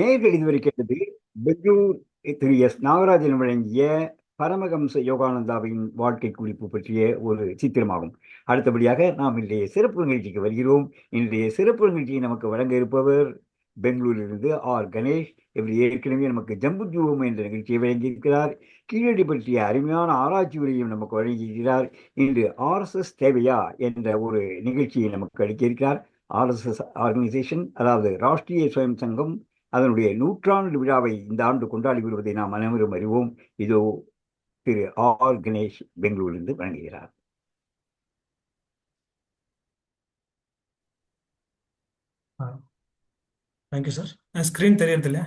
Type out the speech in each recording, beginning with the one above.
நேர்கள் இதுவரை கேட்டது பெங்களூர் திரு எஸ் நாகராஜன் வழங்கிய பரமகம்ச யோகானந்தாவின் வாழ்க்கை குறிப்பு பற்றிய ஒரு சித்திரமாகும். அடுத்தபடியாக நாம் இன்றைய சிறப்பு நிகழ்ச்சிக்கு வருகிறோம். இன்றைய சிறப்பு நிகழ்ச்சியை நமக்கு வழங்க இருப்பவர் பெங்களூரிலிருந்து ஆர் கணேஷ். இவர் ஏற்கனவே நமக்கு ஜம்பு ஜூவம் என்ற நிகழ்ச்சியை வழங்கியிருக்கிறார். கீழடி பற்றிய அருமையான ஆராய்ச்சி உரையும் நமக்கு வழங்கியிருக்கிறார். இன்று ஆர்எஸ்எஸ் தேவையா என்ற ஒரு நிகழ்ச்சியை நமக்கு அளிக்கியிருக்கிறார் ஆர்எஸ்எஸ் ஆர்கனைசேஷன் அதாவது ராஷ்டிரிய சுயம் சங்கம் அதனுடைய நூற்றாண்டு விழாவை இந்த ஆண்டு கொண்டாடி வருவதை நாம் அனைவரும் அறிவோம். இதோ திரு ஆர். கணேஷ் பெங்களூரிலிருந்து வழங்குகிறார். தேங்க்யூ சார் ஸ்க்ரீன் தெரியறது இல்லையா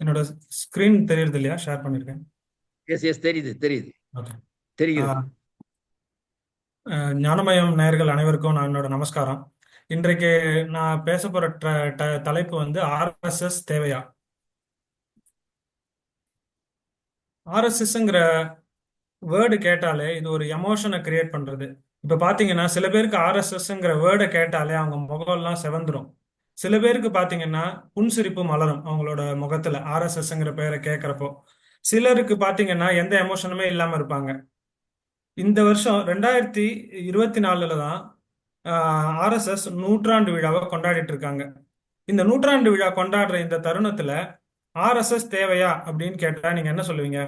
என்னோட ஸ்க்ரீன் தெரியறது இல்லையா ஷேர் பண்ணியிருக்கேன் எஸ் எஸ் தெரியுது. தெரியுது தெரியுது ஞானமயம் நேயர்கள் அனைவருக்கும் நான் என்னோட நமஸ்காரம். இன்றைக்கு நான் பேச போற தலைப்பு வந்து ஆர்எஸ்எஸ் தேவையா? ஆர்எஸ்எஸ்ங்கிற வேர்டு கேட்டாலே இது ஒரு எமோஷனை கிரியேட் பண்றது. இப்ப பாத்தீங்கன்னா சில பேருக்கு ஆர்எஸ்எஸ்ங்கிற வேர்டை கேட்டாலே அவங்க முகம்லாம் செவந்துரும். சில பேருக்கு பாத்தீங்கன்னா புன்சிரிப்பு மலரும் அவங்களோட முகத்துல ஆர்எஸ்எஸ்ங்கிற பேரை கேட்கிறப்போ சிலருக்கு பாத்தீங்கன்னா எந்த எமோஷனுமே இல்லாம இருப்பாங்க. இந்த வருஷம் ரெண்டாயிரத்தி இருபத்தி நாலுல தான் ஆர்எஸ்எஸ் நூற்றாண்டு விழாவை கொண்டாடிட்டு இருக்காங்க இந்த நூற்றாண்டு விழா கொண்டாடுற இந்த தருணத்துல ஆர்எஸ்எஸ் தேவையா அப்படின்னு கேட்டா நீங்க என்ன சொல்லுவீங்க?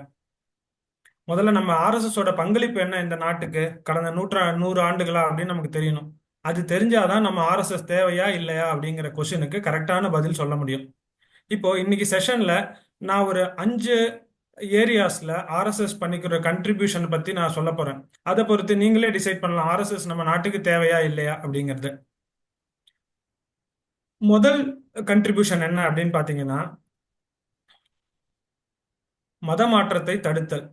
முதல்ல நம்ம ஆர்எஸ்எஸோட பங்களிப்பு என்ன இந்த நாட்டுக்கு? கடந்த நூற்றா நூறு ஆண்டுகளா அப்படின்னு நமக்கு தெரியணும். அது தெரிஞ்சாதான் நம்ம ஆர்எஸ்எஸ் தேவையா இல்லையா அப்படிங்கிற கொஸ்டினுக்கு கரெக்டான பதில் சொல்ல முடியும். இப்போ இன்னைக்கு செஷன்ல நான் ஒரு அஞ்சு ஏரியாஸ்ல ஆர்எஸ்எஸ் பண்ணிக்கிற கண்ட்ரிபியூஷன் பத்தி நான் சொல்ல போறேன். அதை பொறுத்து நீங்களே டிசைட் பண்ணலாம் ஆர்எஸ்எஸ் நம்ம நாட்டுக்கு தேவையா இல்லையா அப்படிங்கிறது. முதல் கண்ட்ரிபியூஷன் என்ன அப்படின்னு பாத்தீங்கன்னா மத மாற்றத்தை தடுத்தல்.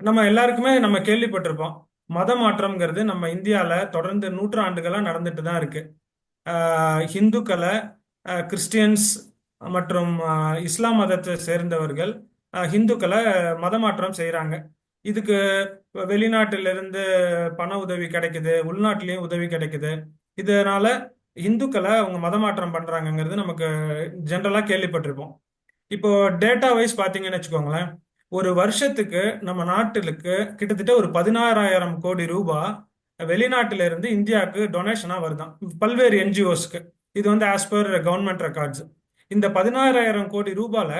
நம்ம எல்லாருக்குமே நம்ம கேள்விப்பட்டிருப்போம் மத மாற்றம்ங்கிறது நம்ம இந்தியாவில் தொடர்ந்து நூற்றாண்டுகளாக நடந்துட்டு தான் இருக்கு. ஹிந்துக்களை கிறிஸ்டியன்ஸ் மற்றும் இஸ்லாம் மதத்தை சேர்ந்தவர்கள் ஹிந்துக்களை மதமாற்றம் செய்கிறாங்க இதுக்கு வெளிநாட்டிலிருந்து பண உதவி கிடைக்குது உள்நாட்டிலையும் உதவி கிடைக்குது. இதனால இந்துக்களை அவங்க மதமாற்றம் பண்ணுறாங்கங்கிறது பண்றாங்கங்கிறது நமக்கு ஜென்ரலாக கேள்விப்பட்டிருப்போம். இப்போ டேட்டா வைஸ் பார்த்தீங்கன்னு வச்சுக்கோங்களேன் ஒரு வருஷத்துக்கு நம்ம நாட்டிலுக்கு கிட்டத்தட்ட ஒரு பதினாறாயிரம் கோடி ரூபாய் வெளிநாட்டில இருந்து இந்தியாவுக்கு டொனேஷனா வருதான். பல்வேறு என்ஜிஓஸ்க்கு இது வந்து ஆஸ் பர் கவர்மெண்ட் ரெக்கார்ட்ஸ் இந்த பதினாறாயிரம் கோடி ரூபாயில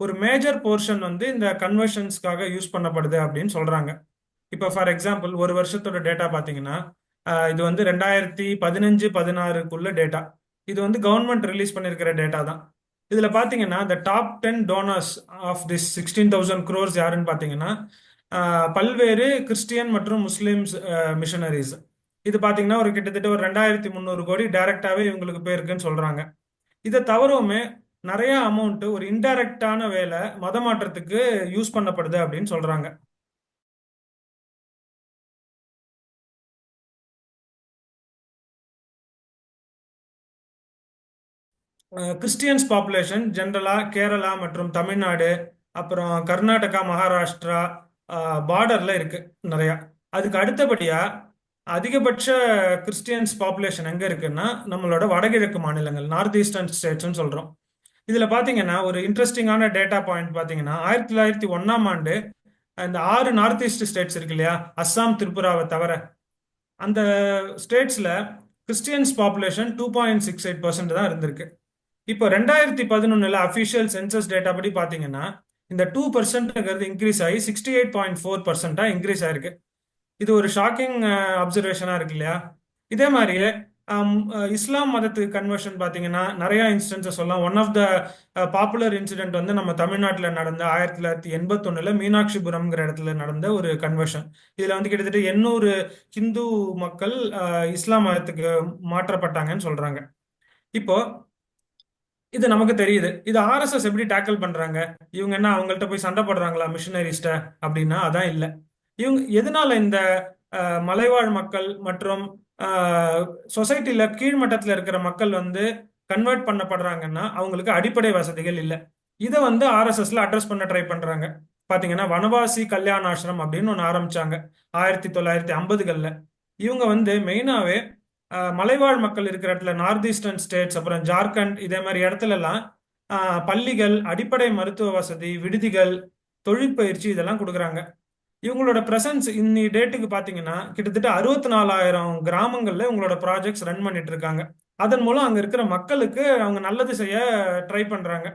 ஒரு மேஜர் போர்ஷன் வந்து இந்த கன்வர்ஷன்ஸ்க்காக யூஸ் பண்ணப்படுது அப்படின்னு சொல்றாங்க. இப்போ ஃபார் எக்ஸாம்பிள் ஒரு வருஷத்தோட டேட்டா பார்த்தீங்கன்னா இது வந்து ரெண்டாயிரத்தி பதினஞ்சு பதினாறுக்குள்ள டேட்டா இது வந்து கவர்மெண்ட் ரிலீஸ் பண்ணியிருக்கிற டேட்டா தான். இதில் பார்த்தீங்கன்னா இந்த top ten donors of this sixteen thousand crores யாருன்னு பார்த்தீங்கன்னா பல்வேறு கிறிஸ்டியன் மற்றும் முஸ்லீம்ஸ் மிஷனரிஸ் இது பார்த்தீங்கன்னா ஒரு கிட்டத்தட்ட ஒரு ரெண்டாயிரத்தி முந்நூறு கோடி டைரக்டாகவே இவங்களுக்கு போயிருக்குன்னு சொல்கிறாங்க இதை தவிரவுமே நிறைய அமௌண்ட் ஒரு இன்டைரக்டான வேலை மத மாற்றத்துக்கு யூஸ் பண்ணப்படுது அப்படின்னு சொல்றாங்க. கிறிஸ்டியன்ஸ் பாப்புலேஷன் ஜென்ரலா கேரளா மற்றும் தமிழ்நாடு அப்புறம் கர்நாடகா மகாராஷ்டிரா பார்டர்ல இருக்கு நிறையா. அதுக்கு அடுத்தபடியா அதிகபட்ச கிறிஸ்டியன்ஸ் பாப்புலேஷன் எங்க இருக்குன்னா நம்மளோட வடகிழக்கு மாநிலங்கள் நார்த் ஈஸ்டர்ன் ஸ்டேட்ஸ்ன்னு சொல்றோம். இதுல பாத்தீங்கன்னா ஒரு இன்ட்ரெஸ்டிங்கான டேட்டா பாயிண்ட் பாத்தீங்கன்னா ஆயிரத்தி தொள்ளாயிரத்தி ஒன்னாம் ஆண்டு இந்த ஆறு நார்த் ஈஸ்ட் ஸ்டேட்ஸ் இருக்கு இல்லையா? அஸ்ஸாம் திரிபுராவை தவிர. அந்த ஸ்டேட்ஸ்ல Christians population two point six eight percent தான் இருந்திருக்கு. இப்போ ரெண்டாயிரத்தி பதினொன்னுல அஃபிஷியல் சென்சஸ் டேட்டா படி பாத்தீங்கன்னா இந்த டூ பர்சன்ட்ங்கிறது இன்க்ரீஸ் ஆகி சிக்ஸ்டி எயிட் பாயிண்ட் ஃபோர் பர்சன்டா இன்க்ரீஸ் ஆயிருக்கு. இது ஒரு ஷாக்கிங் அப்சர்வேஷனா uh, இருக்கு இல்லையா? இதே மாதிரியே இஸ்லாம் மதத்துக்கு கன்வர்ஷன் பார்த்தீங்கன்னா நிறைய இன்சிடென்ட்ஸை சொல்லலாம். One of the popular incident வந்து நம்ம தமிழ்நாட்டில் நடந்த ஆயிரத்தி தொள்ளாயிரத்தி எண்பத்தொன்னுல மீனாட்சிபுரம்ங்கிற இடத்துல நடந்த ஒரு கன்வர்ஷன் இதில் வந்து கிட்டத்தட்ட எண்ணூறு ஹிந்து மக்கள் இஸ்லாம் மதத்துக்கு மாற்றப்பட்டாங்கன்னு சொல்றாங்க. இப்போ இது நமக்கு தெரியுது. இது ஆர்எஸ்எஸ் எப்படி டேக்கிள் பண்றாங்க? இவங்க என்ன அவங்கள்ட்ட போய் சண்டை போடுறாங்களா மிஷனரிஸ்ட அப்படின்னா அதான் இல்லை. இவங்க எதனால இந்த மலைவாழ் மக்கள் மற்றும் சொசைட்டியில் கீழ்மட்டத்தில் இருக்கிற மக்கள் வந்து கன்வெர்ட் பண்ணப்படுறாங்கன்னா அவங்களுக்கு அடிப்படை வசதிகள் இல்லை. இதை வந்து ஆர்எஸ்எஸ்ல அட்ரஸ் பண்ண ட்ரை பண்றாங்க. பாத்தீங்கன்னா வனவாசி கல்யாண ஆசிரம் அப்படின்னு ஒன்று ஆரம்பிச்சாங்க. ஆயிரத்தி தொள்ளாயிரத்தி ஐம்பதுகளில். இவங்க வந்து மெயினாவே மலைவாழ் மக்கள் இருக்கிற இடத்துல நார்த் ஈஸ்டர்ன் ஸ்டேட்ஸ் அப்புறம் ஜார்க்கண்ட் இதே மாதிரி இடத்துலலாம் பள்ளிகள் அடிப்படை மருத்துவ வசதி விடுதிகள் தொழிற்பயிற்சி இதெல்லாம் கொடுக்குறாங்க. இவங்களோட பிரசன்ஸ் இன்னி டேட்டுக்கு பார்த்தீங்கன்னா கிட்டத்தட்ட அறுபத்தி நாலாயிரம் கிராமங்களில் இவங்களோட ப்ராஜெக்ட்ஸ் ரன் பண்ணிட்டு இருக்காங்க அதன் மூலம் அங்கே இருக்கிற மக்களுக்கு அவங்க நல்லது செய்ய ட்ரை பண்ணுறாங்க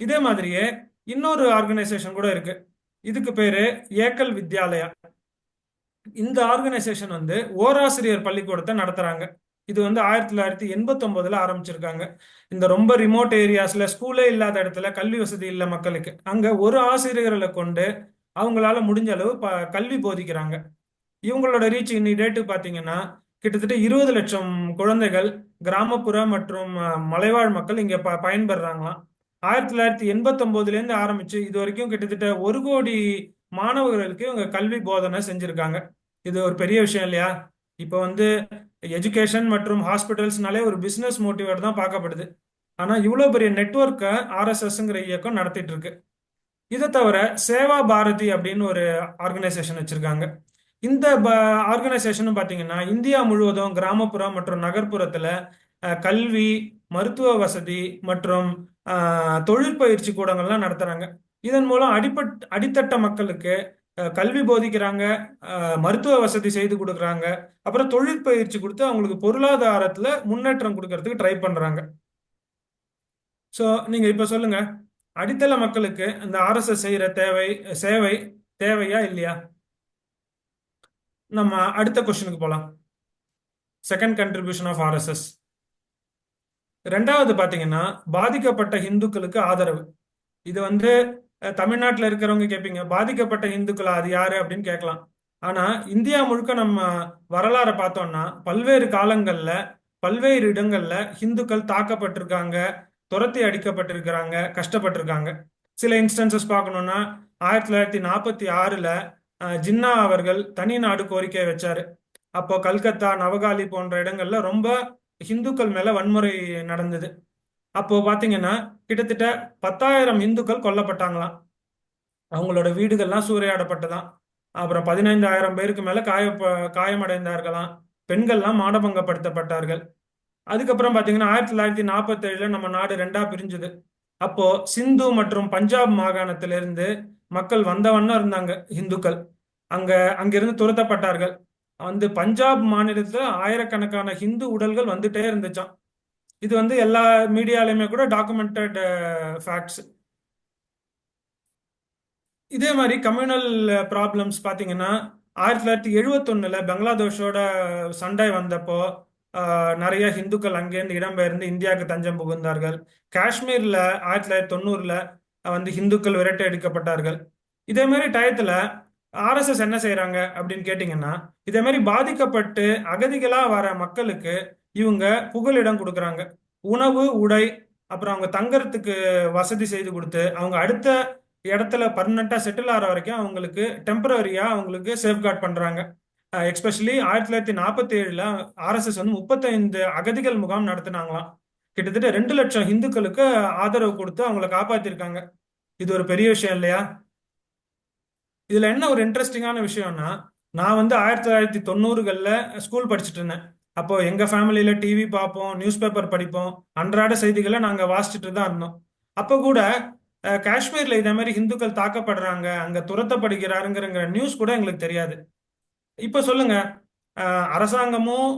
இதே மாதிரியே இன்னொரு ஆர்கனைசேஷன் கூட இருக்கு. இதுக்கு பேரு ஏக்கல் வித்யாலயா. இந்த ஆர்கனைசேஷன் வந்து ஓராசிரியர் பள்ளிக்கூடத்தை நடத்துறாங்க. இது வந்து ஆயிரத்தி தொள்ளாயிரத்தி எண்பத்தி ஒன்பதுல ஆரம்பிச்சிருக்காங்க. இந்த ரொம்ப ரிமோட் ஏரியாஸ்ல ஸ்கூலே இல்லாத இடத்துல கல்வி வசதி இல்லை மக்களுக்கு. அங்க ஒரு ஆசிரியர்களை கொண்டு அவங்களால முடிஞ்ச அளவு ப கல்வி போதிக்கிறாங்க. இவங்களோட ரீச் இன்னி டேட்டு பார்த்தீங்கன்னா கிட்டத்தட்ட இருபது லட்சம் குழந்தைகள் கிராமப்புற மற்றும் மலைவாழ் மக்கள் இங்கே ப பயன்பெறாங்களாம் ஆயிரத்தி தொள்ளாயிரத்தி எண்பத்தொம்போதுலேருந்து ஆரம்பித்து ஆரம்பிச்சு இது வரைக்கும் கிட்டத்தட்ட ஒரு கோடி மாணவர்களுக்கு இவங்க கல்வி போதனை செஞ்சுருக்காங்க. இது ஒரு பெரிய விஷயம் இல்லையா? இப்போ வந்து எஜுகேஷன் மற்றும் ஹாஸ்பிட்டல்ஸ்னாலே ஒரு பிஸ்னஸ் மோட்டிவேட் தான் பார்க்கப்படுது. ஆனால் இவ்வளோ பெரிய நெட்ஒர்க்கை ஆர்எஸ்எஸ்ங்கிற இயக்கம் நடத்திட்டு இருக்கு. இதை தவிர சேவா பாரதி அப்படின்னு ஒரு ஆர்கனைசேஷன் வச்சிருக்காங்க. இந்த ஆர்கனைசேஷன் பார்த்தீங்கன்னா இந்தியா முழுவதும் கிராமப்புறம் மற்றும் நகர்ப்புறத்துல கல்வி மருத்துவ வசதி மற்றும் தொழிற்பயிற்சி கூடங்கள்லாம் நடத்துறாங்க. இதன் மூலம் அடிப்பட் அடித்தட்ட மக்களுக்கு கல்வி போதிக்கிறாங்க மருத்துவ வசதி செய்து கொடுக்குறாங்க. அப்புறம் தொழிற்பயிற்சி கொடுத்து அவங்களுக்கு பொருளாதாரத்துல முன்னேற்றம் கொடுக்கறதுக்கு ட்ரை பண்றாங்க. ஸோ நீங்க இப்ப சொல்லுங்க. அடித்தள மக்களுக்கு இந்த ஆர்எஸ்எஸ் செய்யற தேவை சேவை தேவையா இல்லையா? நம்ம அடுத்த கொஸ்டினுக்கு போலாம். செகண்ட் கண்ட்ரிபியூஷன் ஆஃப் ஆர்எஸ்எஸ் ரெண்டாவது பாத்தீங்கன்னா பாதிக்கப்பட்ட இந்துக்களுக்கு ஆதரவு. இது வந்து தமிழ்நாட்டில் இருக்கிறவங்க கேட்பீங்க பாதிக்கப்பட்ட இந்துக்களா அது யாரு அப்படின்னு கேட்கலாம் ஆனா இந்தியா முழுக்க நம்ம வரலாறை பார்த்தோம்னா பல்வேறு காலங்கள்ல பல்வேறு இடங்கள்ல இந்துக்கள் தாக்கப்பட்டிருக்காங்க துரத்தி அடிக்கப்பட்டிருக்கிறாங்க கஷ்டப்பட்டிருக்காங்க. சில இன்ஸ்டன்சஸ் பார்க்கணும்னா ஆயிரத்தி தொள்ளாயிரத்தி நாற்பத்தி ஆறுல ஜின்னா அவர்கள் தனி நாடு கோரிக்கை வச்சாரு. அப்போ கல்கத்தா நவகாலி போன்ற இடங்கள்ல ரொம்ப இந்துக்கள் மேல வன்முறை நடந்தது. அப்போ பாத்தீங்கன்னா கிட்டத்தட்ட பத்தாயிரம் இந்துக்கள் கொல்லப்பட்டாங்களாம். அவங்களோட வீடுகள்லாம் சூறையாடப்பட்டதாம். அப்புறம் பதினைந்தாயிரம் பேருக்கு மேல காய காயமடைந்தார்களாம். பெண்கள்லாம் மானபங்கப்படுத்தப்பட்டார்கள். அதுக்கப்புறம் பாத்தீங்கன்னா ஆயிரத்தி தொள்ளாயிரத்தி நாற்பத்தேழுல நம்ம நாடு ரெண்டா பிரிஞ்சுது. அப்போ சிந்து மற்றும் பஞ்சாப் மாகாணத்திலிருந்து மக்கள் வந்தவண்ணம் இருந்தாங்க இந்துக்கள். அங்க அங்கிருந்து துரத்தப்பட்டார்கள். வந்து பஞ்சாப் மாநிலத்துல ஆயிரக்கணக்கான ஹிந்து உடல்கள் வந்துட்டே இருந்துச்சாம். இது வந்து எல்லா மீடியாலையுமே கூட டாக்குமெண்டட் ஃபேக்ட்ஸ் இதே மாதிரி கம்யூனல் ப்ராப்ளம்ஸ் பார்த்தீங்கன்னா ஆயிரத்தி தொள்ளாயிரத்தி எழுபத்தொன்னுல பங்களாதேஷோட சண்டை வந்தப்போ நிறைய ஹிந்துக்கள் அங்கேருந்து இடம்பெயர்ந்து இந்தியாவுக்கு தஞ்சம் புகுந்தார்கள். காஷ்மீர்ல ஆயிரத்தி தொள்ளாயிரத்தி தொண்ணூறுல வந்து ஹிந்துக்கள் விரட்டை அடிக்கப்பட்டார்கள். இதே மாதிரி டயத்துல ஆர்எஸ்எஸ் என்ன செய்கிறாங்க அப்படின்னு கேட்டிங்கன்னா இதே மாதிரி பாதிக்கப்பட்டு அகதிகளா வர மக்களுக்கு இவங்க புகலிடம் கொடுக்குறாங்க. உணவு உடை அப்புறம் அவங்க தங்கறதுக்கு வசதி செய்து கொடுத்து அவங்க அடுத்த இடத்துல பர்மனண்டா செட்டில் ஆகிற வரைக்கும் அவங்களுக்கு டெம்பரரியா அவங்களுக்கு சேஃப்கார்ட் பண்றாங்க. எக்ஸ்பெஷலி ஆயிரத்தி தொள்ளாயிரத்தி நாற்பத்தி ஏழுல ஆர்எஸ்எஸ் வந்து முப்பத்தைந்து அகதிகள் முகாம் நடத்தினாங்களாம். கிட்டத்தட்ட ரெண்டு லட்சம் இந்துக்களுக்கு ஆதரவு கொடுத்து அவங்கள காப்பாத்திருக்காங்க. இது ஒரு பெரிய விஷயம் இல்லையா? இதுல என்ன ஒரு இன்ட்ரெஸ்டிங்கான விஷயம்னா நான் வந்து ஆயிரத்தி தொள்ளாயிரத்தி தொண்ணூறுகள்ல ஸ்கூல் படிச்சுட்டு இருந்தேன் அப்போ எங்க ஃபேமிலியில டிவி பார்ப்போம் நியூஸ் பேப்பர் படிப்போம் அன்றாட செய்திகளை நாங்க வாசிச்சுட்டு தான் இருந்தோம். அப்போ கூட காஷ்மீர்ல இதே மாதிரி ஹிந்துக்கள் தாக்கப்படுறாங்க அங்க துரத்தப்படுகிறாருங்கிற நியூஸ் கூட எங்களுக்கு தெரியாது. இப்ப சொல்லுங்க. அரசாங்கமும்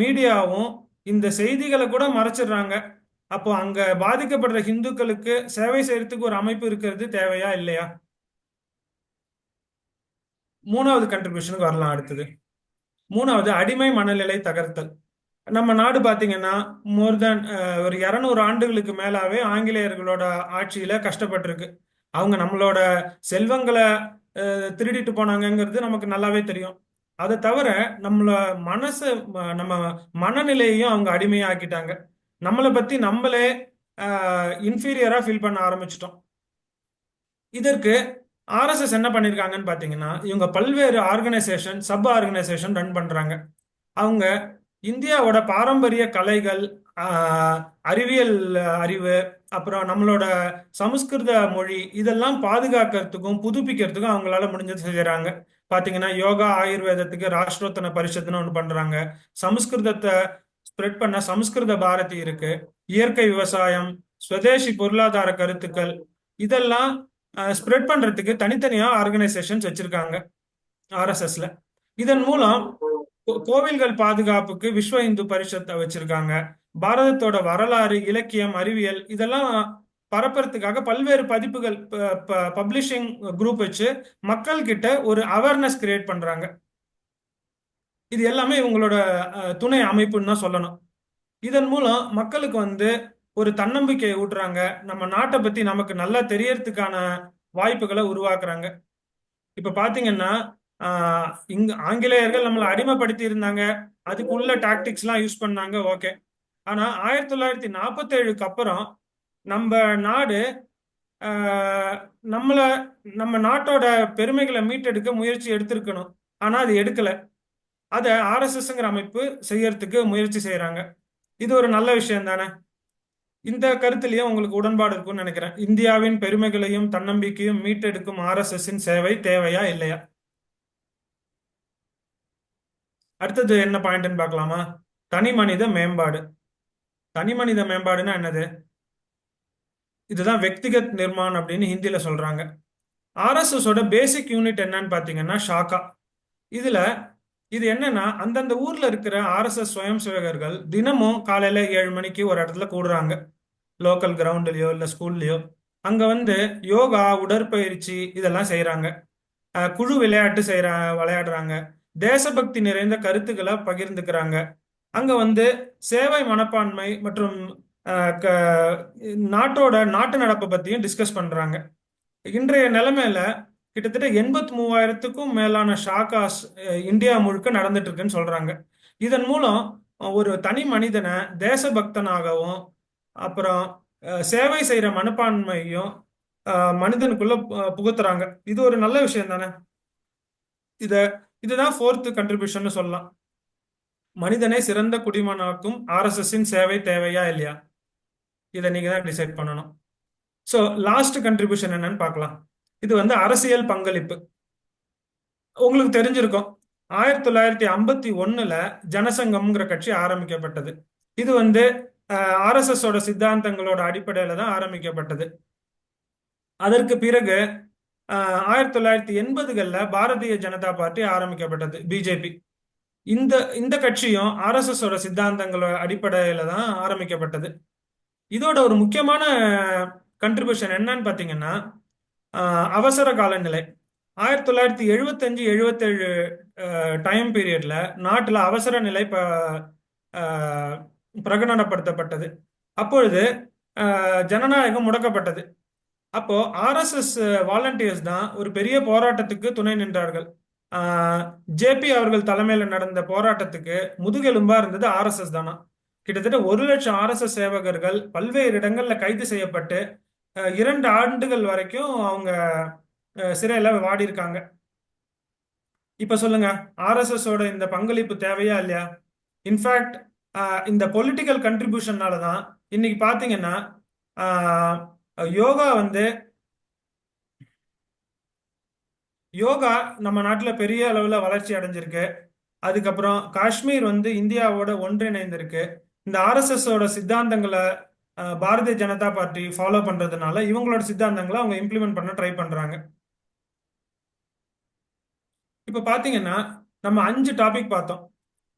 மீடியாவும் இந்த செய்திகளை கூட மறைச்சிடுறாங்க. அப்போ அங்க பாதிக்கப்படுற ஹிந்துக்களுக்கு சேவை செய்யறதுக்கு ஒரு அமைப்பு இருக்கிறது தேவையா இல்லையா? மூணாவது கண்ட்ரிபியூஷனுக்கு வரலாம் அடுத்தது. மூணாவது அடிமை மனநிலை தகர்த்தல். நம்ம நாடு பாத்தீங்கன்னா மோர் தென் ஒரு இருநூறு ஆண்டுகளுக்கு மேலாவே ஆங்கிலேயர்களோட ஆட்சியில கஷ்டப்பட்டிருக்கு. அவங்க நம்மளோட செல்வங்களை திருடிட்டு போனாங்கங்கிறது நமக்கு நல்லாவே தெரியும். அதை தவிர நம்மள மனசு நம்ம மனநிலையையும் அவங்க அடிமையாக்கிட்டாங்க. நம்மளை பத்தி நம்மளே இன்ஃபீரியரா ஃபீல் பண்ண ஆரம்பிச்சிட்டோம். இதற்கு ஆர்எஸ்எஸ் என்ன பண்ணியிருக்காங்கன்னு பார்த்தீங்கன்னா இவங்க பல்வேறு ஆர்கனைசேஷன் சப் ஆர்கனைசேஷன் ரன் பண்றாங்க. அவங்க இந்தியாவோட பாரம்பரிய கலைகள் அறிவியல் அறிவு அப்புறம் நம்மளோட சமஸ்கிருத மொழி இதெல்லாம் பாதுகாக்கிறதுக்கும் புதுப்பிக்கிறதுக்கும் அவங்களால முடிஞ்சது செய்யறாங்க. பாத்தீங்கன்னா யோகா ஆயுர்வேதத்துக்கு ராஷ்டிரோத்தன பரிஷத்துன்னு ஒன்று பண்றாங்க. சமஸ்கிருதத்தை ஸ்ப்ரெட் பண்ண சமஸ்கிருத பாரதி இருக்கு. இயற்கை விவசாயம் ஸ்வதேசி பொருளாதார கருத்துக்கள் இதெல்லாம் ஸ்ப்ரெட் பண்றதுக்கு தனித்தனியா ஆர்கனைசேஷன்ஸ் வச்சிருக்காங்க. ஆர்எஸ்எஸ்ல இதன் மூலம் கோ- கோவில்கள் பாதுகாப்புக்கு விஸ்வ இந்து பரிஷத்தை வச்சிருக்காங்க. பாரதத்தோட வரலாறு இலக்கியம் அறிவியல் இதெல்லாம் பரப்புறதுக்காக பல்வேறு பதிப்புகள் பப்ளிஷிங் குரூப் வச்சு மக்கள் கிட்ட ஒரு அவேர்னஸ் கிரியேட் பண்றாங்க. இது எல்லாமே இவங்களோட துணை அமைப்புன்னு தான் சொல்லணும். இதன் மூலம் மக்களுக்கு வந்து ஒரு தன்னம்பிக்கையை ஊட்டுறாங்க. நம்ம நாட்டை பத்தி நமக்கு நல்லா தெரியறதுக்கான வாய்ப்புகளை உருவாக்குறாங்க. இப்ப பாத்தீங்கன்னா இங்க ஆங்கிலேயர்கள் நம்மளை அடிமைப்படுத்தி இருந்தாங்க அதுக்குள்ள டாக்டிக்ஸ் எல்லாம் யூஸ் பண்ணாங்க. ஓகே ஆனா ஆயிரத்தி தொள்ளாயிரத்தி நாற்பத்தி ஏழுக்கு அப்புறம் நம்ம நாடு நம்மளை நம்மள நம்ம நாட்டோட பெருமைகளை மீட்டெடுக்க முயற்சி எடுத்திருக்கணும். ஆனா அது எடுக்கல. அதை ஆர்எஸ்எஸ்ங்கிற அமைப்பு செய்யறதுக்கு முயற்சி செய்யறாங்க இது ஒரு நல்ல விஷயம் தானே? இந்த கருத்துலயும் உங்களுக்கு உடன்பாடு இருக்கும்னு நினைக்கிறேன். இந்தியாவின் பெருமைகளையும் தன்னம்பிக்கையும் மீட்டெடுக்கும் ஆர்எஸ்எஸ்ஸின் சேவை தேவையா இல்லையா? அடுத்தது என்ன பாயிண்ட்னு பார்க்கலாமா? தனி மனித மேம்பாடு. தனி மனித மேம்பாடுன்னா என்னது? இதுதான் வெக்திகத் நிர்மான் அப்படின்னு ஹிந்தியில சொல்றாங்க. ஆர்எஸ்எஸோட பேசிக் யூனிட் என்னன்னு பாத்தீங்கன்னா ஷாக்கா. இதுல இது என்னன்னா அந்தந்த ஊர்ல இருக்கிற ஆர்எஸ்எஸ் சுயம் சேவகர்கள் தினமும் காலையில ஏழு மணிக்கு ஒரு இடத்துல கூடுறாங்க. லோக்கல் கிரவுண்ட்லயோ இல்ல ஸ்கூல்லையோ அங்க வந்து யோகா உடற்பயிற்சி இதெல்லாம் செய்யறாங்க குழு விளையாட்டு செய்யற விளையாடுறாங்க. தேசபக்தி நிறைந்த கருத்துக்களை பகிர்ந்துக்கிறாங்க. அங்க வந்து சேவை மனப்பான்மை மற்றும் க- நாட்டோட நாட்டு நடப்பை பத்தியும் டிஸ்கஸ் பண்றாங்க. இன்றைய நிலைமையில கிட்டத்தட்ட எண்பத்தி மூவாயிரத்துக்கும் மேலான ஷாக்காஸ் இந்தியா முழுக்க நடந்துட்டு இருக்குன்னு சொல்றாங்க. இதன் மூலம் ஒரு தனி மனிதனை தேசபக்தனாகவும் அப்புறம் சேவை செய்யற மனப்பான்மையும் மனிதனுக்குள்ள பு- புகுத்துறாங்க. இது ஒரு நல்ல விஷயம் தானே? இத இதுதான் ஃபோர்த் கண்ட்ரிபியூஷன் சொல்லலாம். மனிதனை சிறந்த குடிமகனாக்கும் ஆர்எஸ்எஸ்ஸின் சேவை தேவையா இல்லையா? இதை நீங்க தான் டிசைட் பண்ணணும். ஸோ லாஸ்ட் கண்ட்ரிபியூஷன் என்னன்னு பார்க்கலாம். இது வந்து அரசியல் பங்களிப்பு. உங்களுக்கு தெரிஞ்சிருக்கும். ஆயிரத்தி தொள்ளாயிரத்தி ஐம்பத்தி ஒன்னுல ஜனசங்கம்ங்கிற கட்சி ஆரம்பிக்கப்பட்டது. இது வந்து ஆர்எஸ்எஸோட சித்தாந்தங்களோட அடிப்படையில தான் ஆரம்பிக்கப்பட்டது. அதற்கு பிறகு ஆயிரத்தி தொள்ளாயிரத்தி எண்பதுகளில் பாரதிய ஜனதா பார்ட்டி ஆரம்பிக்கப்பட்டது பிஜேபி. இந்த இந்த கட்சியும் ஆர்எஸ்எஸ் சித்தாந்தங்களோட அடிப்படையில தான் ஆரம்பிக்கப்பட்டது. இதோட ஒரு முக்கியமான கண்ட்ரிபியூஷன் என்னன்னு பார்த்தீங்கன்னா அவசர காலநிலை. ஆயிரத்தி தொள்ளாயிரத்தி எழுபத்தஞ்சு எழுபத்தேழு டைம் பீரியட்ல நாட்டில் அவசர நிலை ப பிரகடனப்படுத்தப்பட்டது. அப்பொழுது ஜனநாயகம் முடக்கப்பட்டது. அப்போ ஆர்எஸ்எஸ் வாலண்டியர்ஸ் தான் ஒரு பெரிய போராட்டத்துக்கு துணை நின்றார்கள். ஜேபி அவர்கள் தலைமையில நடந்த போராட்டத்துக்கு முதுகெலும்பா இருந்தது ஆர்எஸ்எஸ் தானா? கிட்டத்தட்ட ஒரு லட்சம் ஆர்எஸ்எஸ் சேவகர்கள் பல்வேறு இடங்கள்ல கைது செய்யப்பட்டு இரண்டு ஆண்டுகள் வரைக்கும் அவங்க சிறையில் சிறையில வாடி இருக்காங்க இப்ப சொல்லுங்க ஆர்எஸ்எஸோட இந்த பங்களிப்பு தேவையா இல்லையா? இன்ஃபேக்ட் இந்த பொலிட்டிக்கல் கண்ட்ரிபியூஷனால தான் இன்னைக்கு பாத்தீங்கன்னா யோகா வந்து யோகா நம்ம நாட்டில் பெரிய அளவில் வளர்ச்சி அடைஞ்சிருக்கு. அதுக்கப்புறம் காஷ்மீர் வந்து இந்தியாவோட ஒன்றிணைந்திருக்கு. இந்த ஆர்எஸ்எஸோட சித்தாந்தங்களை பாரதிய ஜனதா பார்ட்டி ஃபாலோ பண்ணுறதுனால இவங்களோட சித்தாந்தங்களை அவங்க இம்ப்ளிமெண்ட் பண்ண ட்ரை பண்ணுறாங்க இப்போ பார்த்தீங்கன்னா நம்ம அஞ்சு டாபிக் பார்த்தோம்.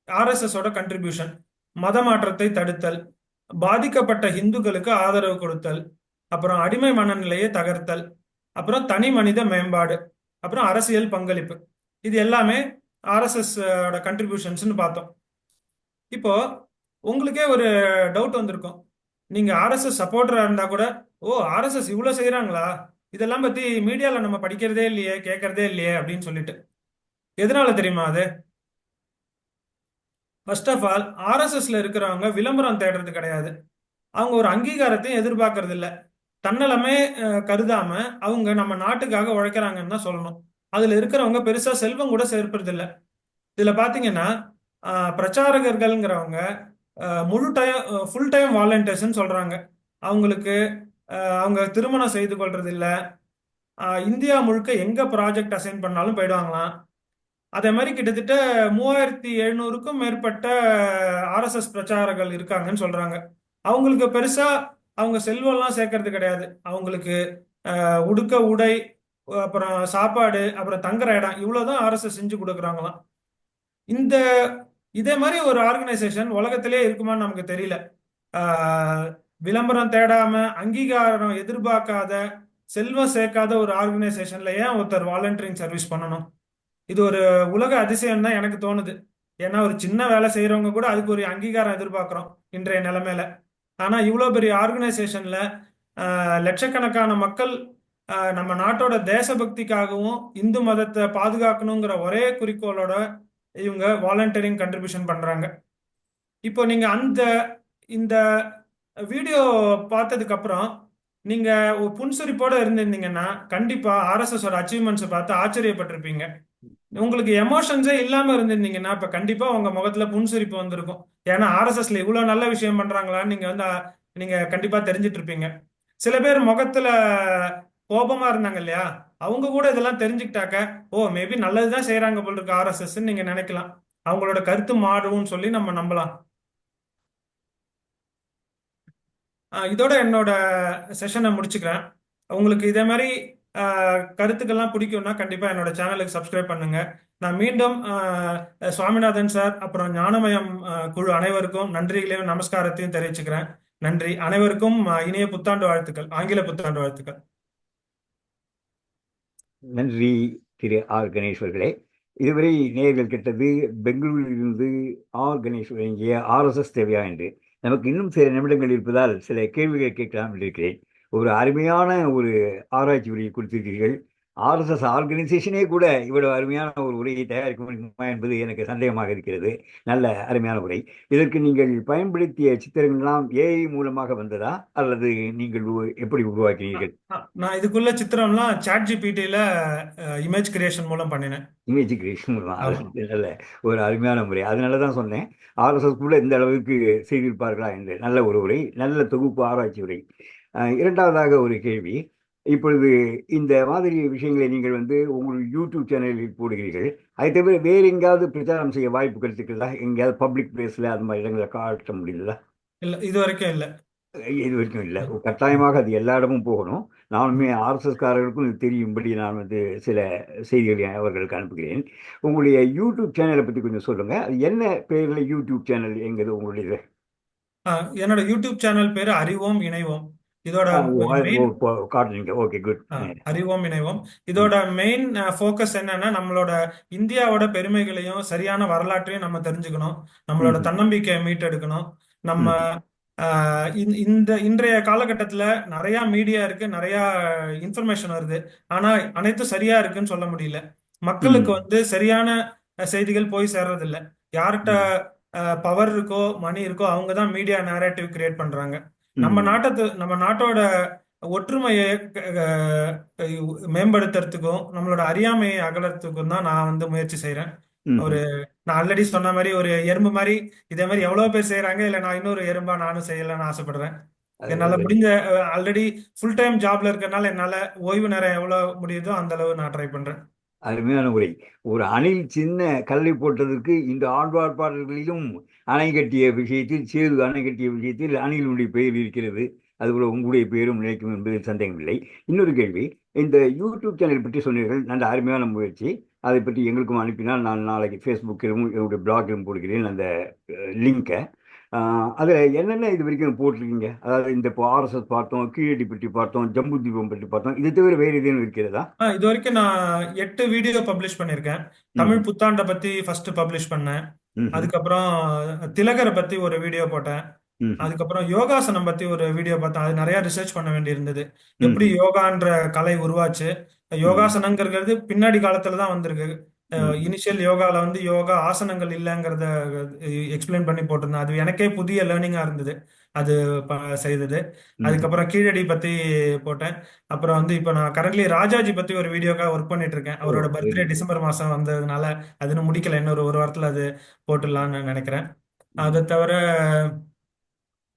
ஆர்எஸ்எஸோட கண்ட்ரிபியூஷன் மத மாற்றத்தை தடுத்தல் பாதிக்கப்பட்ட இந்துக்களுக்கு ஆதரவு கொடுத்தல் அப்புறம் அடிமை மனநிலையை தகர்த்தல் அப்புறம் தனி மனித மேம்பாடு. அப்புறம் அரசியல் பங்களிப்பு. இது எல்லாமே ஆர்எஸ்எஸ் கண்ட்ரிபியூஷன்ஸ்னு பார்த்தோம். இப்போ உங்களுக்கே ஒரு டவுட் வந்திருக்கும். நீங்க ஆர்எஸ்எஸ் சப்போர்ட்டரா இருந்தா கூட ஓ ஆர்எஸ்எஸ் இவ்வளவு செய்யறாங்களா இதெல்லாம் பத்தி மீடியால நம்ம படிக்கிறதே இல்லையே கேட்கறதே இல்லையே அப்படின்னு சொல்லிட்டு. எதனால தெரியுமா அது? ஃபர்ஸ்ட் ஆஃப் ஆல் ஆர்எஸ்எஸ்ல இருக்கிறவங்க விளம்பரம் தேடுறது கிடையாது. அவங்க ஒரு அங்கீகாரத்தையும் எதிர்பார்க்கறது இல்லை தன்னலமே கருதாம அவங்க நம்ம நாட்டுக்காக உழைக்கிறாங்கன்னு தான் சொல்லணும். அதுல இருக்கிறவங்க பெருசா செல்வம் கூட சேர்ப்பது இல்ல இதுல பாத்தீங்கன்னா பிரச்சாரகர்கள்ங்கிறவங்க முழு டைம் ஃபுல் டைம் வாலண்டியர்ஸ்ன்னு சொல்றாங்க. அவங்களுக்கு அவங்க திருமணம் செய்து கொள்றது இல்லை இந்தியா முழுக்க எங்க ப்ராஜெக்ட் அசைன் பண்ணாலும் போயிடுவாங்களாம். அதே மாதிரி கிட்டத்தட்ட மூவாயிரத்தி எழுநூறுக்கும் மேற்பட்ட ஆர்எஸ்எஸ் பிரச்சாரர்கள் இருக்காங்கன்னு சொல்றாங்க. அவங்களுக்கு பெருசா அவங்க செல்வம்லாம் சேர்க்கறது கிடையாது. அவங்களுக்கு உடுக்க உடை அப்புறம் சாப்பாடு அப்புறம் தங்குற இடம் இவ்வளவுதான் ஆர்எஸ்எஸ் செஞ்சு கொடுக்குறாங்களாம். இந்த இதே மாதிரி ஒரு ஆர்கனைசேஷன் உலகத்திலே இருக்குமான்னு நமக்கு தெரியல. விளம்பரம் தேடாம அங்கீகாரம் எதிர்பார்க்காத செல்வம் சேர்க்காத ஒரு ஆர்கனைசேஷன்ல ஏன் ஒருத்தர் வாலண்டியரிங் சர்வீஸ் பண்ணணும்? இது ஒரு உலக அதிசயம் தான் எனக்கு தோணுது. ஏன்னா ஒரு சின்ன வேலை செய்யறவங்க கூட அதுக்கு ஒரு அங்கீகாரம் எதிர்பார்க்கிறோம் இன்றைய நிலைமையில. ஆனா இவ்வளோ பெரிய ஆர்கனைசேஷன்ல லட்சக்கணக்கான மக்கள் நம்ம நாட்டோட தேசபக்திக்காகவும் இந்து மதத்தை பாதுகாக்கணுங்கிற ஒரே குறிக்கோளோட இவங்க வாலண்டியரிங் கண்ட்ரிபியூஷன் பண்றாங்க. இப்போ நீங்க அந்த இந்த வீடியோ பார்த்ததுக்கு அப்புறம் நீங்க ஒரு இருந்திருந்தீங்கன்னா கண்டிப்பா ஆர்எஸ்எஸோட அச்சீவ்மெண்ட்ஸை பார்த்து ஆச்சரியப்பட்டிருப்பீங்க. உங்களுக்கு எமோஷன்ஸே இல்லாம இருந்திருந்தீங்கன்னா இப்ப கண்டிப்பா உங்க முகத்துல புன்சிரிப்பு வந்திருக்கும். ஏன்னா ஆர்எஸ்எஸ்ல இவ்வளவு நல்ல விஷயம் பண்றாங்களான்னு நீங்க வந்து நீங்க கண்டிப்பா தெரிஞ்சிட்டு இருப்பீங்க சில பேர் முகத்துல கோபமா இருந்தாங்க இல்லையா? அவங்க கூட இதெல்லாம் தெரிஞ்சுக்கிட்டாக்க ஓ மேபி நல்லதுதான் செய்யறாங்க போல இருக்கு ஆர்எஸ்எஸ் நீங்க நினைக்கலாம். அவங்களோட கருத்து மாறும்னு சொல்லி நம்ம நம்பலாம். இதோட என்னோட செஷனை முடிச்சுக்கிறேன். உங்களுக்கு இதே மாதிரி கருத்துக்கள்லாம் பிடிக்கும்னா கண்டிப்பா என்னோட சேனலுக்கு சப்ஸ்கிரைப் பண்ணுங்க. நான் மீண்டும் ஆஹ் சுவாமிநாதன் சார் அப்புறம் ஞானமயம் குழு அனைவருக்கும் நன்றிகளையும் நமஸ்காரத்தையும் தெரிவிச்சுக்கிறேன். நன்றி. அனைவருக்கும் இனிய புத்தாண்டு வாழ்த்துக்கள். ஆங்கில புத்தாண்டு வாழ்த்துக்கள். நன்றி திரு ஆர் கணேஸ்வர்களே இதுவரை நேர்கள் கெட்டது பெங்களூரிலிருந்து ஆர் கணேஷ் வழங்கிய ஆர்எஸ்எஸ் தேவையா என்று. நமக்கு இன்னும் சில நிமிடங்கள் இருப்பதால் சில கேள்விகளை கேட்கலாம் என்று இருக்கிறேன். ஒரு அருமையான ஒரு ஆராய்ச்சி உரையை கொடுத்திருக்கிறீர்கள். ஆர்எஸ்எஸ் ஆர்கனைசேஷனே கூட இவ்வளவு அருமையான ஒரு உரையை தயாரிக்க முடியுமா என்பது எனக்கு சந்தேகமாக இருக்கிறது. நல்ல அருமையான உரை. இதற்கு நீங்கள் பயன்படுத்திய சித்திரங்கள்லாம் ஏஐ மூலமாக வந்ததா? அல்லது நீங்கள் எப்படி உருவாக்கினீர்கள்? நான் இதுக்குள்ள சித்திரம்லாம் சாட் ஜிபிடில இமேஜ் கிரியேஷன் மூலம் பண்ணினேன். இமேஜ் கிரியேஷன் ஆமா. நல்ல ஒரு அருமையான முறை அதனால தான் சொன்னேன். ஆர்எஸ்எஸ் கூட இந்த அளவுக்கு செய்திருப்பார்களா? என்று. நல்ல ஒரு உரை. நல்ல தொகுப்பு ஆராய்ச்சி உரை. இரண்டாவதாக ஒரு கேள்வி. இப்பொழுது இந்த மாதிரி விஷயங்களை நீங்கள் வந்து உங்கள் யூடியூப் சேனலில் போடுகிறீர்கள். அதை தவிர வேறு எங்கேயாவது பிரச்சாரம் செய்ய வாய்ப்பு கிடைச்சிருக்கிறதா எங்கேயாவது பப்ளிக் பிளேஸில் அது மாதிரி இடங்களை காட்ட முடியுதா இல்ல இது வரைக்கும் இல்ல. இது வரைக்கும் இல்லை. கட்டாயமாக அது எல்லா இடமும் போகணும். நானுமே ஆர்எஸ்எஸ்காரர்களுக்கும் இது தெரியும்படி நான் வந்து சில செய்திகளை அவர்களுக்கு அனுப்புகிறேன். உங்களுடைய யூடியூப் சேனலை பற்றி கொஞ்சம் சொல்லுங்கள் அது என்ன பேரில் யூடியூப் சேனல் எங்கிறது உங்களுடைய என்னோட யூடியூப் சேனல் பேரு அறிவோம் இணைவோம். இதோட மெயின் காட்டுறீங்க ஓகே குட் அறிவோம் இணைவோம். இதோட மெயின் ஃபோக்கஸ் என்னன்னா நம்மளோட இந்தியாவோட பெருமைகளையும் சரியான வரலாற்றையும் நம்ம தெரிஞ்சுக்கணும். நம்மளோட. தன்னம்பிக்கையை மீட்டெடுக்கணும். நம்ம இந்த இன்றைய காலகட்டத்துல நிறைய மீடியா இருக்கு நிறைய இன்ஃபர்மேஷன் வருது. ஆனா அனைத்தும் சரியா இருக்குன்னு சொல்ல முடியல. மக்களுக்கு வந்து சரியான செய்திகள் போய் சேர்றதில்ல. யார்கிட்ட பவர் இருக்கோ மணி இருக்கோ அவங்க தான் மீடியா நேரேட்டிவ் கிரியேட் பண்றாங்க. நம்ம நாட்டத்து நம்ம நாட்டோட ஒற்றுமையை மேம்படுத்துறதுக்கும் நம்மளோட அறியாமையை அகலறதுக்கும் தான் நான் வந்து முயற்சி செய்றேன். ஒரு. நான் ஆல்ரெடி சொன்ன மாதிரி ஒரு எறும்பு மாதிரி இதே மாதிரி எவ்வளவு பேர் செய்றாங்க இல்ல நான் இன்னொரு எறும்பா நானும் செய்யலாம்னு ஆசைப்படுறேன். என்னால முடிஞ்ச ஆல்ரெடி ஃபுல் டைம் ஜாப்ல இருக்கறனால என்னால ஓய்வு நேரம் எவ்வளவு முடியுதோ அந்த அளவு நான் ட்ரை பண்றேன். அருமையான உரை. ஒரு அணில் சின்ன கல்லை போட்டதற்கு இந்த ஆழ்வார் பாடல்களிலும் அணை கட்டிய விஷயத்தில் சேது அணை கட்டிய விஷயத்தில் அணிலுடைய பெயர் இருக்கிறது. அதுபோல உங்களுடைய பெயரும் நிலைக்கும் என்பதில் சந்தேகமில்லை இன்னொரு கேள்வி இந்த யூடியூப் சேனல் பற்றி சொன்னீர்கள் நல்ல அருமையான முயற்சி அதை பற்றி எங்களுக்கும் அனுப்பினால் நான் நாளைக்கு ஃபேஸ்புக்கிலும் என்னுடைய பிளாகிலும் போடுகிறேன் அந்த லிங்கை அதில் என்னென்ன இது வரைக்கும் போட்டிருக்கீங்க? அதாவது இந்த இப்போ ஆர்எஸ்எஸ் பார்த்தோம் கீழடி பற்றி பார்த்தோம் ஜம்பு தீபம் பற்றி பார்த்தோம் இது தவிர வேறு எதுவும் இருக்கிறதா? இது வரைக்கும் நான் எட்டு வீடியோ பப்ளிஷ் பண்ணியிருக்கேன். தமிழ் புத்தாண்டை பத்தி ஃபர்ஸ்ட் பப்ளிஷ் பண்ணேன். ம்ஹும். அதுக்கப்புறம் திலகரை பத்தி ஒரு வீடியோ போட்டேன் ம்ஹும். அதுக்கப்புறம் யோகாசனம் பத்தி ஒரு வீடியோ பார்த்தேன் அது நிறைய ரிசர்ச் பண்ண வேண்டியிருந்தது எப்படி ம்ஹும். யோகான்ற கலை உருவாச்சு யோகாசனங்கிறது பின்னாடி காலத்துல தான் வந்திருக்கு. இனிஷியல் யோகால வந்து யோகா ஆசனங்கள் இல்லைங்கிறத எக்ஸ்பிளைன் பண்ணி போட்டிருந்தேன் அது எனக்கே புதிய லேர்னிங்கா இருந்தது அது ப- செய்தது. அதுக்கப்புறம் கீழடி பத்தி போட்டேன். அப்புறம் வந்து இப்போ நான் கரண்ட்லி ராஜாஜி பத்தி ஒரு வீடியோக்காக ஒர்க் பண்ணிட்டு இருக்கேன் ஓ அவரோட வெரி பர்த்டே டிசம்பர் மாசம் வந்ததுனால அது இன்னும் முடிக்கல. இன்னொரு ஒரு வாரத்துல அது போட்டுடலாம்னு நினைக்கிறேன். அதை தவிர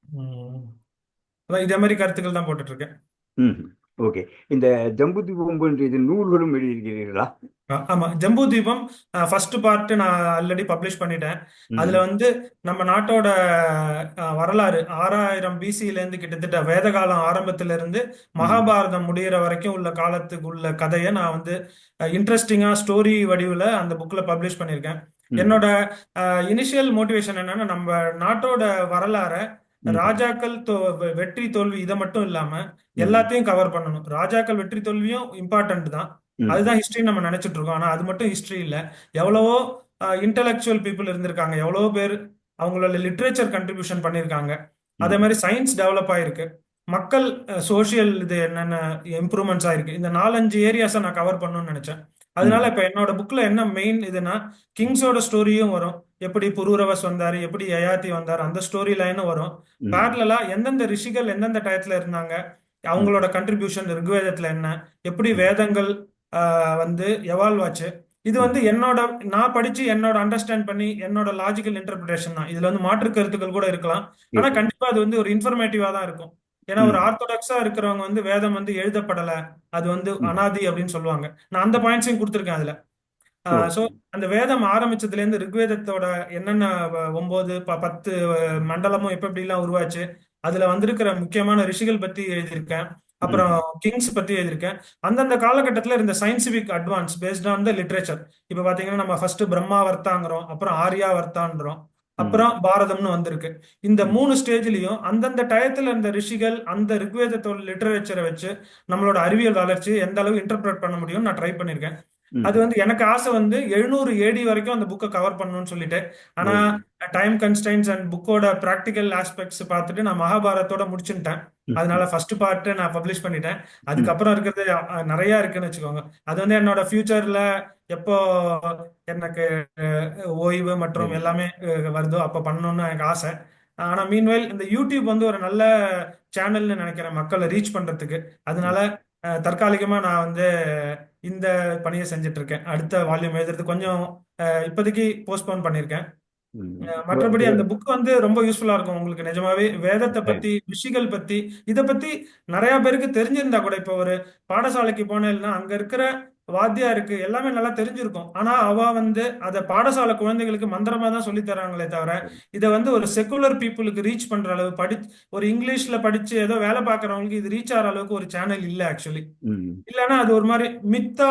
ம், அதான் இதே மாதிரி கருத்துக்கள் தான் போட்டுட்டு இருக்கேன். ஓகே. இந்த ஜம்புதீபம் போன்ற இது நூல்களும் எழுதியிருக்கிறீர்களா? ஆமா. ஜம்பு தீபம் ஃபர்ஸ்ட் பார்ட் நான் ஆல்ரெடி பப்ளிஷ் பண்ணிட்டேன். அதுல வந்து நம்ம நாட்டோட வரலாறு ஆறாயிரம் பிசில இருந்து கிட்டத்தட்ட வேதகாலம் ஆரம்பத்துல இருந்து மகாபாரதம் முடியிற வரைக்கும் உள்ள காலத்துக்கு உள்ள கதையை நான் வந்து இன்ட்ரெஸ்டிங்கா ஸ்டோரி வடிவுல அந்த புக்ல பப்ளிஷ் பண்ணியிருக்கேன். ம், என்னோட இனிஷியல் மோட்டிவேஷன் என்னன்னா நம்ம நாட்டோட வரலாறை ராஜாக்கள் வெற்றி தோல்வி இதை மட்டும் இல்லாம எல்லாத்தையும் கவர் பண்ணணும். ராஜாக்கள் வெற்றி தோல்வியும் இம்பார்ட்டன்ட் தான். அதுதான் ஹிஸ்டரி நம்ம நினைச்சிட்டு இருக்கோம். ஆனா அது மட்டும் ஹிஸ்டரி இல்ல. எவ்வளவோ இன்டலெக்சுவல் பீப்புள் இருந்திருக்காங்க. எவ்வளவோ பேர் அவங்களோட லிட்ரேச்சர் கண்ட்ரிபியூஷன் பண்ணியிருக்காங்க. அதே மாதிரி சயின்ஸ் டெவலப் ஆயிருக்கு. மக்கள் சோஷியல் இது என்னென்ன இம்ப்ரூவ்மெண்ட்ஸ் ஆயிருக்கு. இந்த நாலஞ்சு ஏரியாஸை நான் கவர் பண்ணணும்னு நினைச்சேன். அதனால இப்ப என்னோட புக்ல என்ன மெயின் இதுனா கிங்ஸோட ஸ்டோரியும் வரும். எப்படி புரூரவஸ் வந்தாரு எப்படி யயாதி வந்தாரு அந்த ஸ்டோரி லைனும் வரும். பேரலா எந்தெந்த ரிஷிகள் எந்தெந்த டயத்துல இருந்தாங்க அவங்களோட கண்ட்ரிபியூஷன் ரிக்வேதத்துல என்ன எப்படி வேதங்கள் ஆஹ், வந்து எவால்வ் ஆச்சு. இது வந்து என்னோட நான் படிச்சு என்னோட அண்டர்ஸ்டாண்ட் பண்ணி என்னோட லாஜிக்கல் இன்டர்பிரேஷன் தான். இதுல வந்து மாற்று கருத்துக்கள் கூட இருக்கலாம். ஆனா கண்டிப்பா அது வந்து ஒரு இன்ஃபர்மேட்டிவா தான் இருக்கும். ஏன்னா ஒரு ஆர்த்தடாக்ஸா இருக்கிறவங்க வந்து வேதம் வந்து எழுதப்படல அது வந்து அனாதி அப்படின்னு சொல்லுவாங்க. நான் அந்த பாயிண்ட்ஸையும் கொடுத்துருக்கேன் அதுல. ஸோ அந்த வேதம் ஆரம்பிச்சதுல இருந்து ரிக்வேதத்தோட என்னென்ன ஒன்பது ப- பத்து மண்டலமும் எப்ப எப்படிலாம் உருவாச்சு அதுல வந்திருக்கிற முக்கியமான ரிஷிகள் பத்தி எழுதியிருக்கேன். அப்புறம் கிங்ஸ் பத்தி எழுதியிருக்கேன். அந்தந்த காலகட்டத்தில் இருந்த scientific advance based on the literature இப்போ பாத்தீங்கன்னா நம்ம ஃபர்ஸ்ட் பிரம்மா வர்த்தாங்கிறோம் அப்புறம் ஆர்யா வர்த்தான்றோம் அப்புறம் பாரதம்னு வந்திருக்கு. இந்த மூணு ஸ்டேஜ்லயும் அந்தந்த டயத்துல இருந்த ரிஷிகள் அந்த ரிக்வேதத்தோட லிட்டரேச்சரை வச்சு நம்மளோட அறிவியல் வளர்ச்சி எந்த அளவு இன்டர்பிரட் பண்ண முடியும்னு நான் ட்ரை பண்ணியிருக்கேன். அது வந்து எனக்கு ஆசை வந்து எழுநூறு ஏடி வரைக்கும் அந்த புக்கை கவர் பண்ணணும்னு சொல்லிட்டு. ஆனா டைம் கன்ஸ்டைன்ஸ் அண்ட் புக்கோட ப்ராக்டிக்கல் ஆஸ்பெக்ட்ஸ் பார்த்துட்டு நான் மகாபாரத்தோட முடிச்சுட்டேன் அதனால ஃபர்ஸ்ட் பார்ட் நான் பப்ளிஷ் பண்ணிட்டேன். அதுக்கப்புறம் இருக்கிறது நிறைய இருக்குன்னு வச்சுக்கோங்க. அது வந்து என்னோட ஃபியூச்சர்ல எப்போ எனக்கு ஓய்வு மற்றும் எல்லாமே வருதோ அப்போ பண்ணணும்னு எனக்கு ஆசை. ஆனா மீன்வைல் இந்த யூடியூப் வந்து ஒரு நல்ல சேனல்னு நினைக்கிறேன் மக்களை ரீச் பண்றதுக்கு. அதனால தற்காலிகமா நான் வந்து இந்த பணியை செஞ்சுட்டு இருக்கேன் அடுத்த வால்யூம் எழுதுறது கொஞ்சம் இப்போதைக்கு போஸ்ட்போன் பண்ணியிருக்கேன் மற்றபடி அந்த புக் வந்து ரொம்ப யூஸ்ஃபுல்லா இருக்கும் உங்களுக்கு நிஜமாவே. வேதத்தை பத்தி ரிஷிகள் பத்தி இத பத்தி நிறைய பேருக்கு தெரிஞ்சிருந்தா கூட இப்போ ஒரு பாடசாலைக்கு போனேன்னா அங்க இருக்கிற வாத்தியாருக்கு எல்லாமே நல்லா தெரிஞ்சிருக்கும். ஆனா அவ வந்து அத பாடசாலை குழந்தைகளுக்கு மந்திரமா தான் சொல்லி தராங்களே தவிர இதை வந்து ஒரு செக்குலர் பீப்புளுக்கு ரீச் பண்ற அளவு படி ஒரு இங்கிலீஷ்ல படிச்சு ஏதோ வேலை பார்க்கறவங்களுக்கு இது ரீச் ஆகிற அளவுக்கு ஒரு சேனல் இல்ல ஆக்சுவலி இல்லைன்னா அது ஒரு மாதிரி மித்தா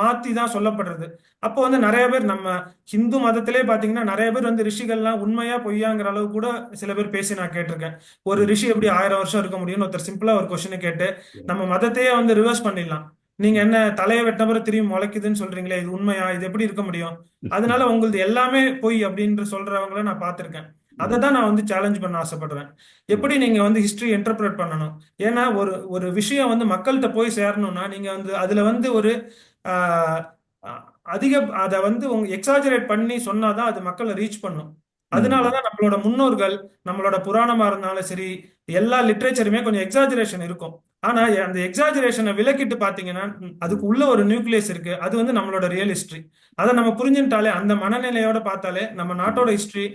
மாத்தி தான் சொல்லப்படுறது. அப்போ வந்து நிறைய பேர் நம்ம ஹிந்து மதத்திலே பாத்தீங்கன்னா நிறைய பேர் வந்து ரிஷிகள்லாம் உண்மையா பொய்யாங்கிற அளவு கூட சில பேர் பேசி நான் கேட்டிருக்கேன். ஒரு ரிஷி எப்படி ஆயிரம் வருஷம் இருக்க முடியும்னு ஒருத்தர் சிம்பிளா ஒரு கொஸ்டினை கேட்டு. நம்ம மதத்தையே வந்து ரிவர்ஸ் பண்ணிடலாம். நீங்க என்ன தலையை வெட்டின பிறகு திரும்பி முளைக்குதுன்னு சொல்றீங்களே இது உண்மையா? இது எப்படி இருக்க முடியும்? அதனால உங்களது எல்லாமே பொய் அப்படின்ற சொல்றவங்கள நான் பார்த்திருக்கேன். அதை தான் நான் வந்து சேலஞ்ச் பண்ண ஆசைப்படுறேன். எப்படி நீங்க வந்து ஹிஸ்டரி என்டர்பிரேட் பண்ணணும்? ஏன்னா ஒரு ஒரு விஷயம் வந்து மக்கள்கிட்ட போய் சேரணும்னா நீங்க வந்து அதுல வந்து ஒரு அதிக அதை வந்து உங்க எக்ஸாஜரேட் பண்ணி சொன்னாதான் அது மக்களை ரீச் பண்ணும். அதனாலதான் நம்மளோட முன்னோர்கள் நம்மளோட புராணமா இருந்தாலும் சரி எல்லா லிட்ரேச்சருமே கொஞ்சம் எக்ஸாஜரேஷன் இருக்கும். ஆனா அந்த எக்ஸாஜரேஷனை விலக்கிட்டு பாத்தீங்கன்னா அதுக்கு உள்ள ஒரு நியூக்ளியஸ் இருக்கு. அது வந்து நம்மளோட ரியல் ஹிஸ்டரி அதை நம்ம புரிஞ்சுட்டாலே அந்த மனநிலையோட பார்த்தாலே நம்ம நாட்டோட ஹிஸ்டரி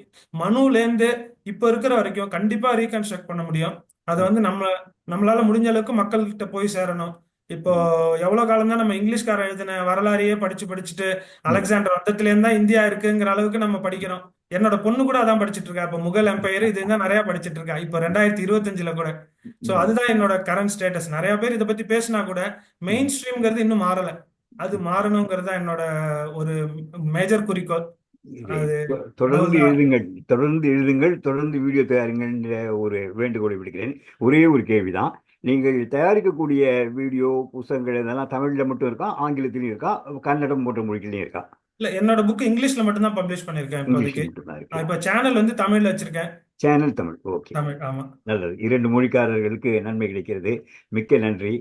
மனுலேருந்து இப்ப இருக்கிற வரைக்கும் கண்டிப்பா ரீகன்ஸ்ட்ரக்ட் பண்ண முடியும். அதை வந்து நம்ம நம்மளால முடிஞ்ச அளவுக்கு மக்கள்கிட்ட போய் சேரணும். இப்போ எவ்வளவு காலம் தான் நம்ம இங்கிலீஷ்காரன் எழுதின வரலாறையே படிச்சு படிச்சுட்டு அலெக்சாண்டர் வந்ததுல இருந்தா இந்தியா இருக்குங்கிற அளவுக்கு நம்ம படிக்கிறோம். என்னோட பொண்ணு கூட அதான் படிச்சிட்டு இருக்கா இப்ப முகல் எம்பையர் இது தான் நிறைய படிச்சிட்டு இருக்கா இப்போ ரெண்டாயிரத்தி இருபத்தஞ்சுல கூட. சோ. அதுதான் என்னோட கரண்ட் ஸ்டேட்டஸ் நிறைய பேர் இதை பத்தி பேசினா கூட மெயின் ஸ்ட்ரீம்ங்கிறது இன்னும் மாறல. அது மாறணுங்கிறது தான் என்னோட ஒரு மேஜர் குறிக்கோள். தொடர்ந்து எழுதுங்கள். தொடர்ந்து எழுதுங்கள். தொடர்ந்து வீடியோ தயாரிங்கன்ற ஒரு வேண்டுகோளை விடுக்கிறேன். ஒரே ஒரு கேள்விதான். நீங்கள் தயாரிக்கக்கூடிய வீடியோ புத்தகங்கள் இதெல்லாம் தமிழில் மட்டும் இருக்கா ஆங்கிலத்திலையும் இருக்கா கன்னடம் போன்ற மொழிகளையும் இருக்கா? இல்ல என்னோட புக் இங்கிலீஷ்ல மட்டும் தான் பப்ளிஷ் பண்ணிருக்கேன் இப்போதைக்கு இப்ப சேனல் வந்து தமிழ்ல வச்சிருக்கேன். சேனல் தமிழ் ஓகே தமிழ் ஆமா. நல்லது. இரண்டு மொழிக்காரர்களுக்கு நன்மை கிடைக்கிறது. மிக்க நன்றி.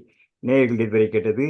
நேயர்கள் இதுவரை கேட்டது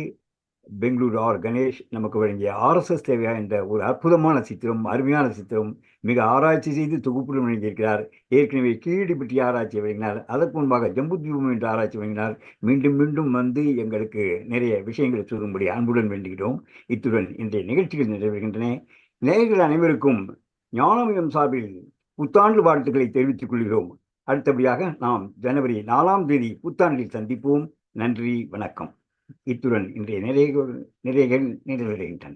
பெங்களூரு ஆர் கணேஷ் நமக்கு வழங்கிய ஆர்எஸ்எஸ் தேவையா என்ற ஒரு அற்புதமான சித்திரம் அருமையான சித்திரம் மிக ஆராய்ச்சி செய்து தொகுப்புடன் வழங்கியிருக்கிறார். ஏற்கனவே கீழடி பற்றி ஆராய்ச்சி வழங்கினார். அதற்கு முன்பாக ஜம்புத்வீபம் என்று ஆராய்ச்சி வழங்கினார். மீண்டும் மீண்டும் வந்து எங்களுக்கு நிறைய விஷயங்களை சொல்லும்படி அன்புடன் வேண்டுகிறோம். இத்துடன் இன்றைய நிகழ்ச்சிகள் நிறைவேறுகின்றன நேயர்கள் அனைவருக்கும் ஞானமயம் சார்பில் புத்தாண்டு வாழ்த்துக்களை தெரிவித்துக் கொள்கிறோம். அடுத்தபடியாக நாம் ஜனவரி நாலாம் தேதி புத்தாண்டில் சந்திப்போம். நன்றி வணக்கம். இத்துடன் இன்றைய நிறைய நிறைகள் நிறைவடைகின்றன.